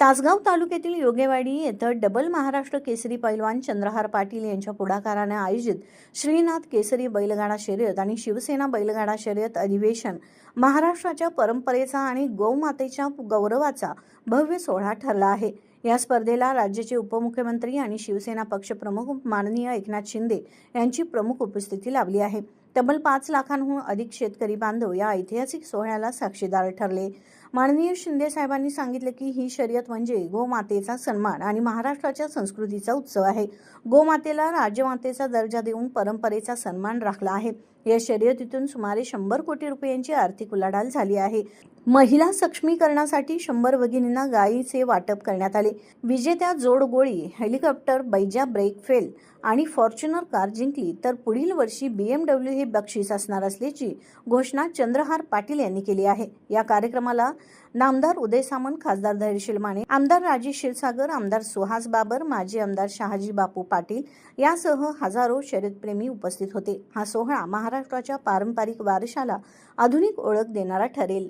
तासगाव तालुक्यातील योगेवाडी येथे डबल महाराष्ट्र केसरी पैलवान चंद्रहार पाटील यांच्या पुढाकाराने आयोजित श्रीनाथ केसरी बैलगाडा शर्यत आणि शिवसेना बैलगाडा शर्यत अधिवेशन महाराष्ट्राच्या परंपरेचा आणि गौमातेच्या गौरवाचा भव्य सोहळा ठरला आहे. या स्पर्धेला राज्याचे उपमुख्यमंत्री आणि शिवसेना पक्षप्रमुख माननीय एकनाथ शिंदे यांची प्रमुख उपस्थिती लाभली आहे. तब्बल पाच लाखांहून अधिक शेतकरी बांधव या ऐतिहासिक सोहळ्याला साक्षीदार ठरले. माननीय शिंदे साहेबांनी सांगितलं की ही शर्यत म्हणजे गोमातेचा सन्मान आणि महाराष्ट्राच्या संस्कृतीचा उत्सव आहे. गोमातेला राजमातेचा दर्जा देऊन परंपरेचा सन्मान राखला आहे. या शर्यतीतून सुमारे शंभर कोटी रुपयांची आर्थिक उलाढाल झाली आहे. महिला सक्षमीकरणासाठी शंभर भगिनींना गायीचे वाटप करण्यात आले. विजेत्या जोडगोळी हेलिकॉप्टर बैजा ब्रेक फेल आणि फॉर्च्युनर कार जिंकली तर पुढील वर्षी बीएमडब्ल्यू हे बक्षीस असणार असल्याची घोषणा चंद्रहार पाटील यांनी केली आहे. या कार्यक्रमाला नामदार उदय सामंत खासदार धैर्यशील माने आमदार राजेश क्षीरसागर आमदार सुहास बाबर माजी आमदार शहाजी बापू पाटील यासह हजारो शर्यतप्रेमी उपस्थित होते. हा सोहळा महाराष्ट्राच्या पारंपरिक वारशाला आधुनिक ओळख देणारा ठरेल.